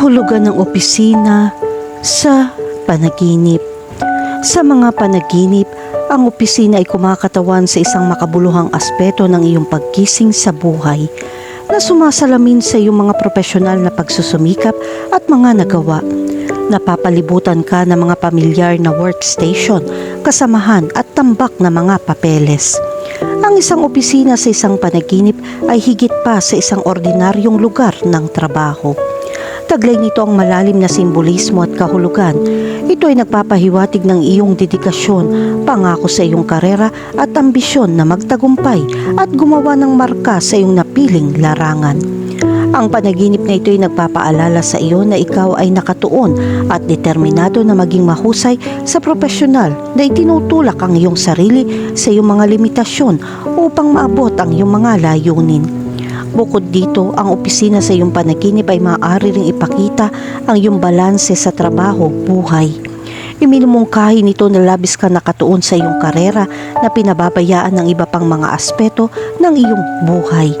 kahulugan ng opisina sa panaginip. Sa mga panaginip, ang opisina ay kumakatawan sa isang makabuluhang aspeto ng iyong pagkising sa buhay na sumasalamin sa iyong mga profesional na pagsusumikap at mga nagawa. Napapalibutan ka ng mga pamilyar na workstation, kasamahan at tambak na mga papeles. Ang isang opisina sa isang panaginip ay higit pa sa isang ordinaryong lugar ng trabaho. Taglay nito ang malalim na simbolismo at kahulugan. Ito ay nagpapahiwatig ng iyong dedikasyon, pangako sa iyong karera at ambisyon na magtagumpay at gumawa ng marka sa iyong napiling larangan. Ang panaginip na ito ay nagpapaalala sa iyo na ikaw ay nakatuon at determinado na maging mahusay sa profesional na itinutulak ang iyong sarili sa iyong mga limitasyon upang maabot ang iyong mga layunin. Bukod dito, ang opisina sa iyong panaginip ay maaari ring ipakita ang iyong balanse sa trabaho, buhay. Iminumungkahi nito na labis ka nakatuon sa iyong karera na pinababayaan ng iba pang mga aspeto ng iyong buhay.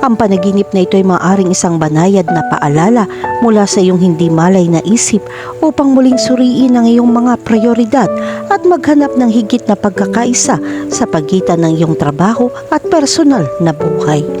Ang panaginip na ito ay maaaring isang banayad na paalala mula sa iyong hindi malay na isip upang muling suriin ang iyong mga prioridad at maghanap ng higit na pagkakaisa sa pagitan ng iyong trabaho at personal na buhay.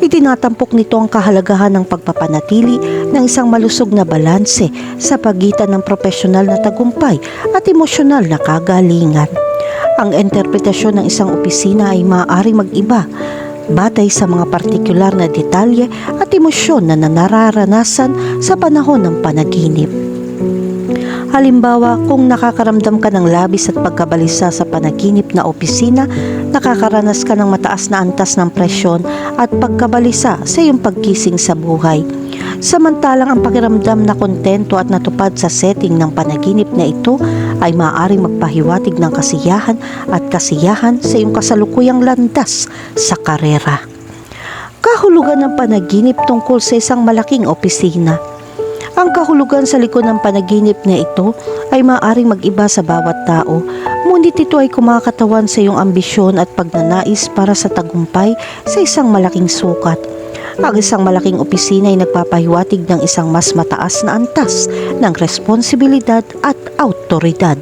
Itinatampok nito ang kahalagahan ng pagpapanatili ng isang malusog na balanse sa pagitan ng profesional na tagumpay at emosyonal na kagalingan. Ang interpretasyon ng isang opisina ay maaaring mag-iba batay sa mga partikular na detalye at emosyon na nararanasan sa panahon ng panaginip. Halimbawa, kung nakakaramdam ka ng labis at pagkabalisa sa panaginip na opisina, nakakaranas ka ng mataas na antas ng presyon at pagkabalisa sa iyong pagkising sa buhay. Samantalang ang pakiramdam na kontento at natupad sa setting ng panaginip na ito ay maaaring magpahiwatig ng kasiyahan at kasiyahan sa iyong kasalukuyang landas sa karera. Kahulugan ng panaginip tungkol sa isang malaking opisina. Ang kahulugan sa likod ng panaginip na ito ay maaaring mag-iba sa bawat tao, ngunit ito ay kumakatawan sa iyong ambisyon at pagnanais para sa tagumpay sa isang malaking sukat. Ang isang malaking opisina ay nagpapahiwatig ng isang mas mataas na antas ng responsibilidad at autoridad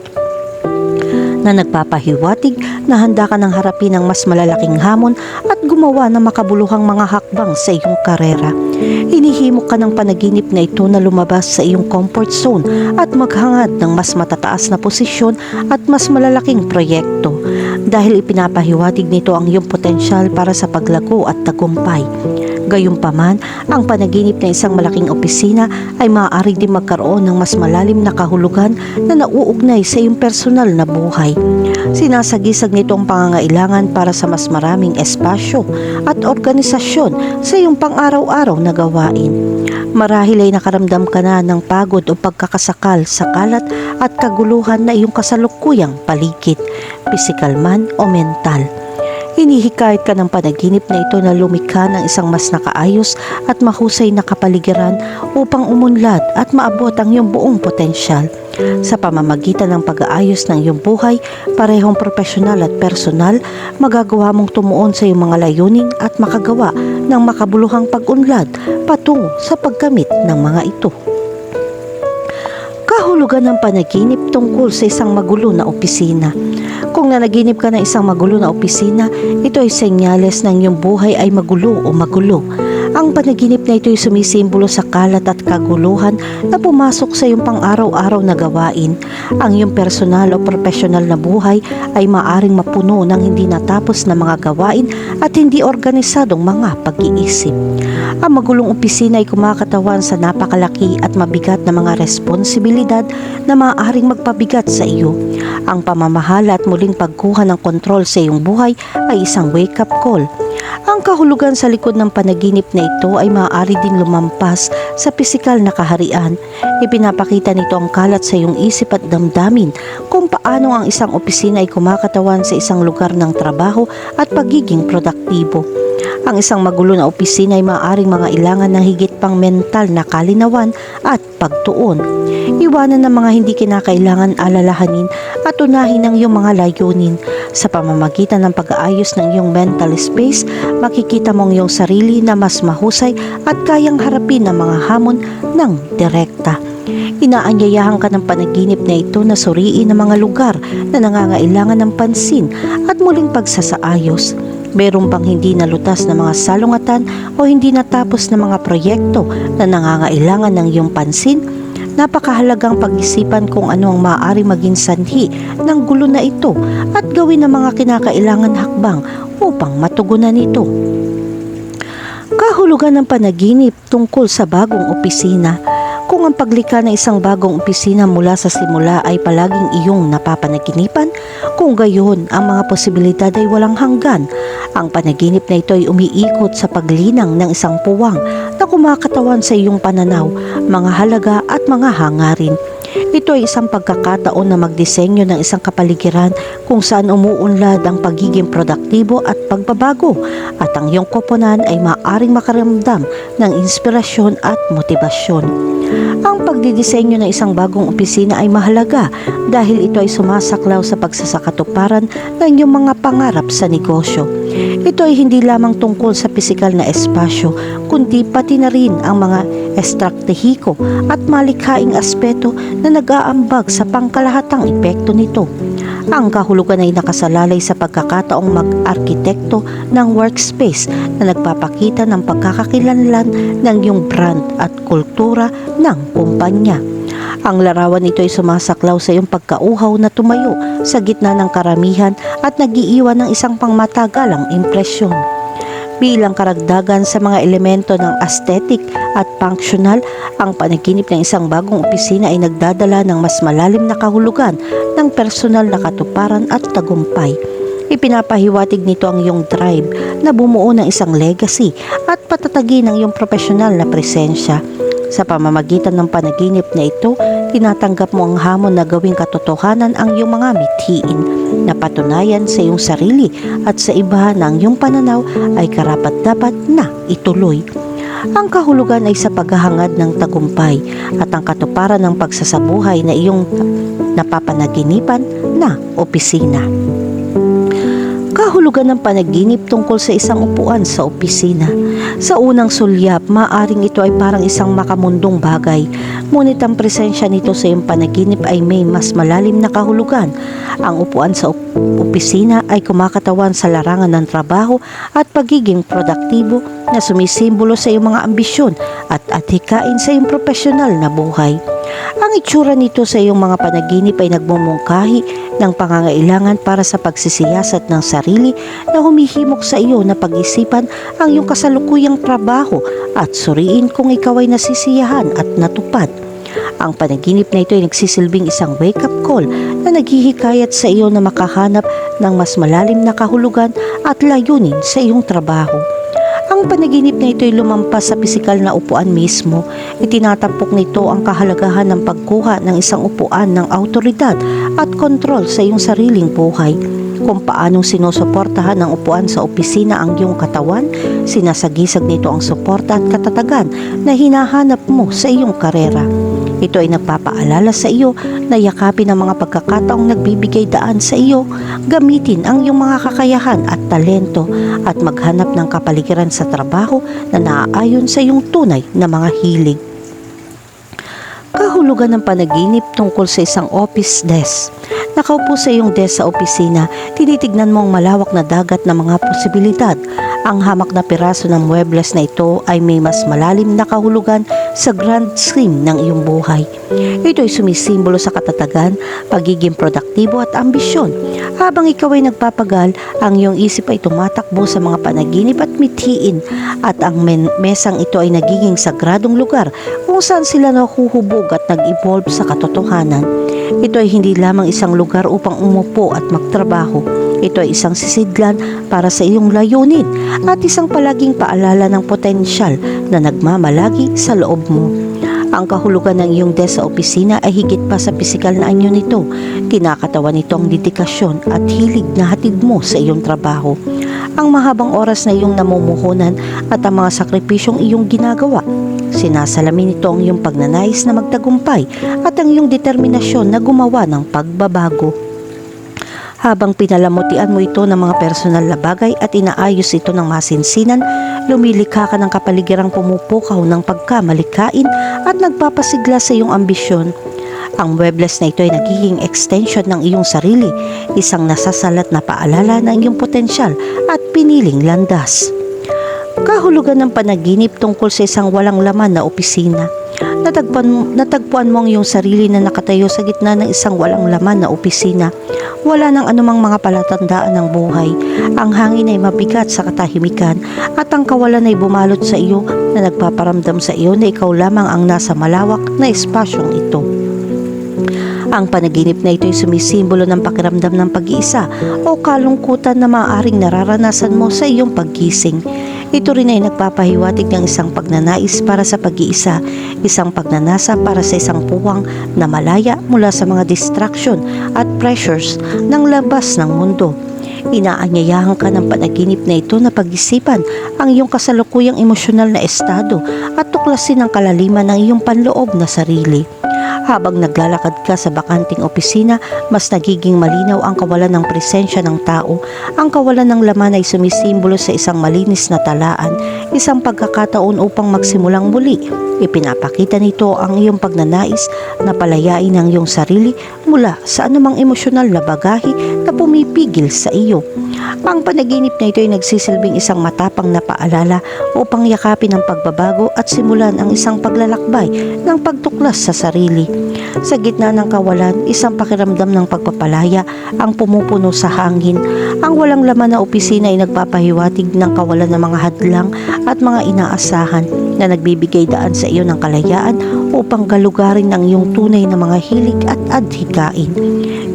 na nagpapahiwatig na handa ka ng harapin ang mas malalaking hamon at gumawa ng makabuluhang mga hakbang sa iyong karera. Inihimok ka ng panaginip na ito na lumabas sa iyong comfort zone at maghangad ng mas matataas na posisyon at mas malalaking proyekto dahil ipinapahiwatig nito ang iyong potensyal para sa paglago at tagumpay. Gayunpaman, ang panaginip ng isang malaking opisina ay maaari din magkaroon ng mas malalim na kahulugan na nauugnay sa iyong personal na buhay. Sinasagisag nito ang pangangailangan para sa mas maraming espasyo at organisasyon sa iyong pang-araw-araw na gawain. Marahil ay nakaramdam ka na ng pagod o pagkakasakal sa kalat at kaguluhan na iyong kasalukuyang paligid, pisikal man o mental. Hinihikayat ka ng panaginip na ito na lumikha ng isang mas nakaayos at mahusay na kapaligiran upang umunlad at maabot ang iyong buong potensyal. Sa pamamagitan ng pag-aayos ng iyong buhay, parehong profesional at personal, magagawa mong tumuon sa iyong mga layunin at makagawa ng makabuluhang pag-unlad patungo sa pagkamit ng mga ito. Kahulugan ng panaginip tungkol sa isang magulo na opisina. Kung nanaginip ka ng isang magulo na opisina, ito ay senyales ng iyong buhay ay magulo o magulo. Ang panaginip na ito ay sumisimbolo sa kalat at kaguluhan na pumasok sa iyong pang-araw-araw na gawain. Ang iyong personal o profesional na buhay ay maaring mapuno ng hindi natapos na mga gawain at hindi organisadong mga pag-iisip. Ang magulong opisina ay kumakatawan sa napakalaki at mabigat na mga responsibilidad na maaaring magpabigat sa iyo. Ang pamamahala at muling pagkuha ng kontrol sa iyong buhay ay isang wake-up call. Ang kahulugan sa likod ng panaginip na ito ay maaari din lumampas sa pisikal na kaharian. Ipinapakita nito ang kalat sa iyong isip at damdamin kung paano ang isang opisina ay kumakatawan sa isang lugar ng trabaho at pagiging produktibo. Ang isang magulo na opisina ay maaaring mga ilangan ng higit pang mental na kalinawan at pagtuon. Iwanan ng mga hindi kinakailangan alalahanin at unahin ang iyong mga layunin. Sa pamamagitan ng pag-aayos ng iyong mental space, makikita mo ang iyong sarili na mas mahusay at kayang harapin ang mga hamon ng direkta. Inaanyayahan ka ng panaginip na ito na suriin ang mga lugar na nangangailangan ng pansin at muling pagsasaayos. Meron bang hindi nalutas na mga salungatan o hindi natapos na mga proyekto na nangangailangan ng iyong pansin? Napakahalagang pag-isipan kung ano ang maaari maging sanhi ng gulo na ito at gawin ang mga kinakailangan hakbang upang matugunan ito. Kahulugan ng panaginip tungkol sa bagong opisina. Kung ang paglikha ng isang bagong opisina mula sa simula ay palaging iyong napapanaginipan, kung gayon ang mga posibilidad ay walang hanggan, ang panaginip na ito ay umiikot sa paglinang ng isang puwang na kumakatawan sa iyong pananaw, mga halaga at mga hangarin. Ito ay isang pagkakataon na magdisenyo ng isang kapaligiran kung saan umuunlad ang pagiging produktibo at pagbabago at ang iyong koponan ay maaring makaramdam ng inspirasyon at motibasyon. Ang pagdidisenyo ng isang bagong opisina ay mahalaga dahil ito ay sumasaklaw sa pagsasakatuparan ng iyong mga pangarap sa negosyo. Ito ay hindi lamang tungkol sa pisikal na espasyo, kundi pati na rin ang mga estratehiko at malikhaing aspeto na nag-aambag sa pangkalahatang epekto nito. Ang kahulugan ay nakasalalay sa pagkakataong mag-arkitekto ng workspace na nagpapakita ng pagkakakilanlan ng iyong brand at kultura ng kumpanya. Ang larawan nito ay sumasaklaw sa iyong pagkauhaw na tumayo sa gitna ng karamihan at nagiiwan ng isang pangmatagalang impresyon. Bilang karagdagan sa mga elemento ng aesthetic at functional, ang panaginip ng isang bagong opisina ay nagdadala ng mas malalim na kahulugan ng personal na katuparan at tagumpay. Ipinapahiwatig nito ang iyong drive na bumuo ng isang legacy at patatagin ang iyong profesional na presensya. Sa pamamagitan ng panaginip na ito, tinatanggap mo ang hamon na gawing katotohanan ang iyong mga mithiin na patunayan sa iyong sarili at sa iba na iyong pananaw ay karapat-dapat na ituloy. Ang kahulugan ay sa paghahangad ng tagumpay at ang katuparan ng pagsasabuhay na iyong napapanaginipan na opisina kahulugan ng panaginip tungkol sa isang upuan sa opisina. Sa unang sulyap, maaring ito ay parang isang makamundong bagay, ngunit ang presensya nito sa iyong panaginip ay may mas malalim na kahulugan. Ang upuan sa op- opisina ay kumakatawan sa larangan ng trabaho at pagiging produktibo na sumisimbolo sa iyong mga ambisyon at adhikain sa iyong profesional na buhay. Ang itsura nito sa iyong mga panaginip ay nagmumungkahi ng pangangailangan para sa pagsisiyasat ng sarili na humihimok sa iyo na pag-isipan ang iyong kasalukuyang trabaho at suriin kung ikaw ay nasisiyahan at natupad. Ang panaginip na ito ay nagsisilbing isang wake-up call na naghihikayat sa iyo na makahanap ng mas malalim na kahulugan at layunin sa iyong trabaho. Ang panaginip na ito ay lumampas sa pisikal na upuan mismo. Itinatapok nito ang kahalagahan ng pagkuha ng isang upuan ng autoridad at kontrol sa iyong sariling buhay. Kung paanong sinusuportahan ng upuan sa opisina ang iyong katawan, sinasagisag nito ang suporta at katatagan na hinahanap mo sa iyong karera. Ito ay nagpapaalala sa iyo na yakapin ang mga pagkakataong nagbibigay daan sa iyo, gamitin ang iyong mga kakayahan at talento at maghanap ng kapaligiran sa trabaho na naaayon sa iyong tunay na mga hilig. Kahulugan ng panaginip tungkol sa isang office desk. Nakaupo sa iyong desk sa opisina, tinitignan mo ang malawak na dagat ng mga posibilidad. Ang hamak na piraso ng muebles na ito ay may mas malalim na kahulugan sa grand scheme ng iyong buhay. Ito ay sumisimbolo sa katatagan, pagiging produktibo at ambisyon. Habang ikaw ay nagpapagal, ang iyong isip ay tumatakbo sa mga panaginip at mithiin at ang mesang ito ay nagiging sagradong lugar kung saan sila nahuhubog at nag-evolve sa katotohanan. Ito ay hindi lamang isang lugar upang umupo at magtrabaho. Ito ay isang sisidlan para sa iyong layunin at isang palaging paalala ng potensyal na nagmamalagi sa loob mo. Ang kahulugan ng iyong desk sa opisina ay higit pa sa pisikal na anyo nito. Kinakatawan nito ang dedikasyon at hilig na hatid mo sa iyong trabaho. Ang mahabang oras na iyong namumuhunan at ang mga sakripisyong iyong ginagawa. Sinasalamin nito ang iyong pagnanais na magtagumpay at ang iyong determinasyon na gumawa ng pagbabago. Habang pinalamutian mo ito ng mga personal na bagay at inaayos ito ng masinsinan, lumilikha ka ng kapaligirang pumupukaw ng pagkamalikain at nagpapasigla sa iyong ambisyon. Ang Webles na ito ay nagiging extension ng iyong sarili, isang nasasalat na paalala ng iyong potensyal at piniling landas. Kahulugan ng panaginip tungkol sa isang walang laman na opisina. Natagpuan, natagpuan mo ang iyong sarili na nakatayo sa gitna ng isang walang laman na opisina. Wala nang anumang mga palatandaan ng buhay. Ang hangin ay mabigat sa katahimikan at ang kawalan ay bumalot sa iyo na nagpaparamdam sa iyo na ikaw lamang ang nasa malawak na espasyong ito. Ang panaginip na ito ay sumisimbolo ng pakiramdam ng pag-iisa o kalungkutan na maaaring nararanasan mo sa iyong paggising. Ito rin ay nagpapahiwatig ng isang pagnanais para sa pag-iisa, isang pagnanasa para sa isang puwang na malaya mula sa mga distraction at pressures ng labas ng mundo. Inaanyayahan ka ng panaginip na ito na pag-isipan ang iyong kasalukuyang emosyonal na estado at tuklasin ang kalaliman ng iyong panloob na sarili. Habang naglalakad ka sa bakanting opisina, mas nagiging malinaw ang kawalan ng presensya ng tao. Ang kawalan ng laman ay sumisimbolo sa isang malinis na talaan, isang pagkakataon upang magsimulang muli. Ipinapakita nito ang iyong pagnanais na palayain ang iyong sarili mula sa anumang emosyonal na bagahe pumipigil sa iyo. Ang panaginip na ito ay nagsisilbing isang matapang na paalala upang yakapin ang pagbabago at simulan ang isang paglalakbay ng pagtuklas sa sarili. Sa gitna ng kawalan, isang pakiramdam ng pagpapalaya ang pumupuno sa hangin. Ang walang laman na opisina ay nagpapahiwatig ng kawalan ng mga hadlang at mga inaasahan na nagbibigay daan sa iyo ng kalayaan upang galugarin ang iyong tunay na mga hilig at adhikain.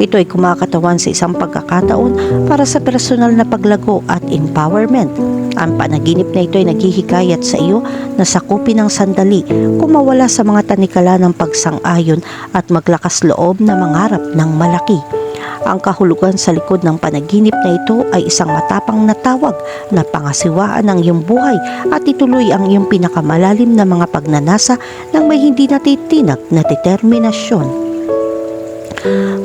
Ito ay kumakatawan sa isang pagkakataon para sa personal na paglago at empowerment. Ang panaginip na ito ay naghihikayat sa iyo na sakupin ng sandali, kumawala sa mga tanikala ng pagsang-ayon at maglakas loob na mangarap ng malaki. Ang kahulugan sa likod ng panaginip na ito ay isang matapang na tawag na pangasiwaan ng iyong buhay at ituloy ang iyong pinakamalalim na mga pagnanasa ng may hindi natitinag na determinasyon.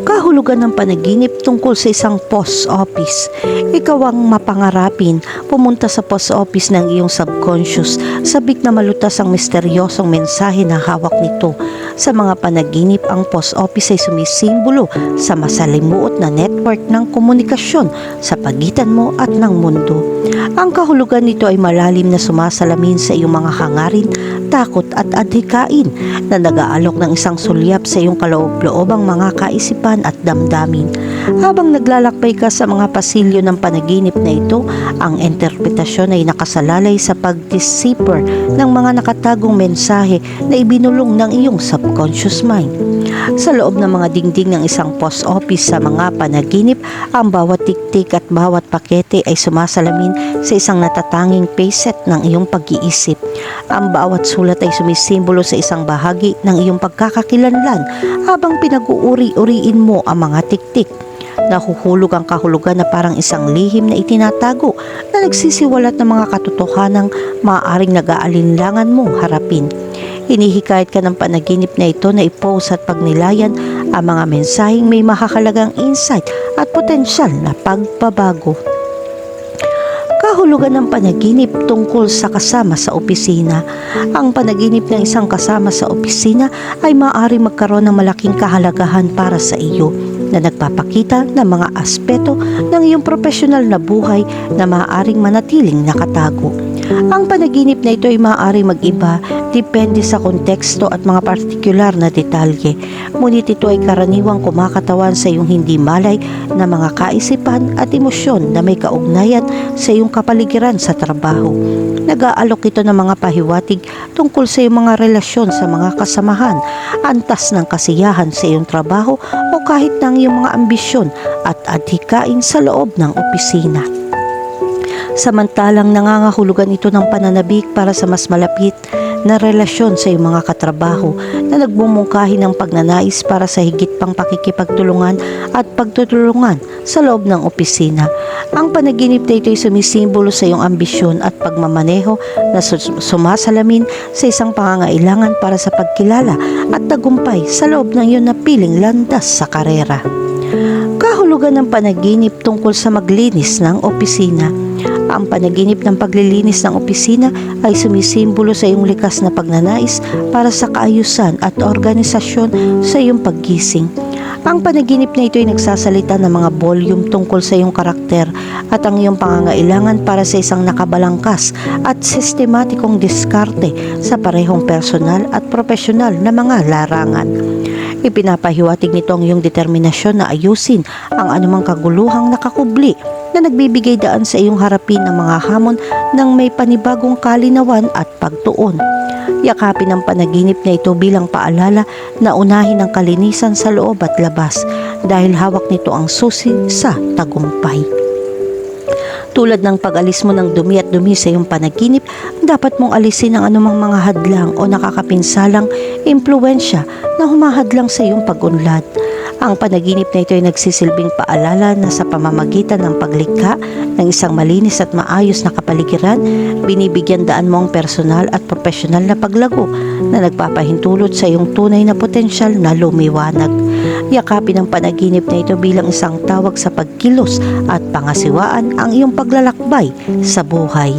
Kahulugan ng panaginip tungkol sa isang post office. Ikaw ang mapangarapin, pumunta sa post office ng iyong subconscious, sabik na malutas ang misteryosong mensahe na hawak nito. Sa mga panaginip, ang post office ay sumisimbolo sa masalimuot na network ng komunikasyon sa pagitan mo at ng mundo. Ang kahulugan nito ay malalim na sumasalamin sa iyong mga hangarin, takot at adhikain na nag-aalok ng isang sulyap sa iyong kaloob-loobang mga kaisipan at damdamin. Habang naglalakbay ka sa mga pasilyo ng panaginip na ito, ang interpretasyon ay nakasalalay sa pag-decipher ng mga nakatagong mensahe na ibinulong ng iyong subconscious mind. Sa loob ng mga dingding ng isang post office sa mga panaginip, ang bawat tiktik at bawat pakete ay sumasalamin sa isang natatanging payset ng iyong pag-iisip. Ang bawat sulat ay sumisimbolo sa isang bahagi ng iyong pagkakakilanlan habang pinag-uuri-uriin mo ang mga tiktik. Nahuhulog ang kahulugan na parang isang lihim na itinatago na nagsisiwalat ng mga katotohanang maaaring nag-aalinlangan mong harapin. Hinihikayat ka ng panaginip na ito na i-post at pagnilayan ang mga mensaheng may makakalagang insight at potensyal na pagbabago. Kahulugan ng panaginip tungkol sa kasama sa opisina. Ang panaginip ng isang kasama sa opisina ay maaari magkaroon ng malaking kahalagahan para sa iyo na nagpapakita ng mga aspeto ng iyong profesional na buhay na maaaring manatiling nakatago. Ang panaginip na ito ay maaaring mag-iba depende sa konteksto at mga partikular na detalye. Ngunit ito ay karaniwang kumakatawan sa iyong hindi malay na mga kaisipan at emosyon na may kaugnayan sa iyong kapaligiran sa trabaho. Nag-aalok ito ng mga pahiwatig tungkol sa iyong mga relasyon sa mga kasamahan, antas ng kasiyahan sa iyong trabaho o kahit ng iyong mga ambisyon at adhikain sa loob ng opisina. Samantalang nangangahulugan ito ng pananabik para sa mas malapit na relasyon sa iyong mga katrabaho na nagbumungkahi ng pagnanais para sa higit pang pakikipagtulungan at pagtutulungan sa loob ng opisina. Ang panaginip na ito ay sumisimbolo sa iyong ambisyon at pagmamaneho na sumasalamin sa isang pangangailangan para sa pagkilala at tagumpay sa loob ng iyong napiling landas sa karera. Kahulugan ng panaginip tungkol sa maglinis ng opisina. Ang panaginip ng paglilinis ng opisina ay sumisimbolo sa iyong likas na pagnanais para sa kaayusan at organisasyon sa iyong paggising. Ang panaginip na ito ay nagsasalita ng mga volume tungkol sa iyong karakter at ang iyong pangangailangan para sa isang nakabalangkas at sistematikong diskarte sa parehong personal at profesional na mga larangan. Ipinapahiwatig nito ang iyong determinasyon na ayusin ang anumang kaguluhang nakakubli na nagbibigay daan sa iyong harapin ng mga hamon ng may panibagong kalinawan at pagtuon. Yakapin ang panaginip na ito bilang paalala na unahin ang kalinisan sa loob at labas dahil hawak nito ang susi sa tagumpay. Tulad ng pag-alis mo ng dumi at dumi sa iyong panaginip, dapat mong alisin ang anumang mga hadlang o nakakapinsalang impluensya na humahadlang sa iyong pag-unlad. Ang panaginip na ito ay nagsisilbing paalala na sa pamamagitan ng paglikha ng isang malinis at maayos na kapaligiran, binibigyan daan mo ang personal at profesional na paglago na nagpapahintulot sa iyong tunay na potensyal na lumiwanag. Yakapin ang panaginip na ito bilang isang tawag sa pagkilos at pangasiwaan ang iyong paglalakbay sa buhay.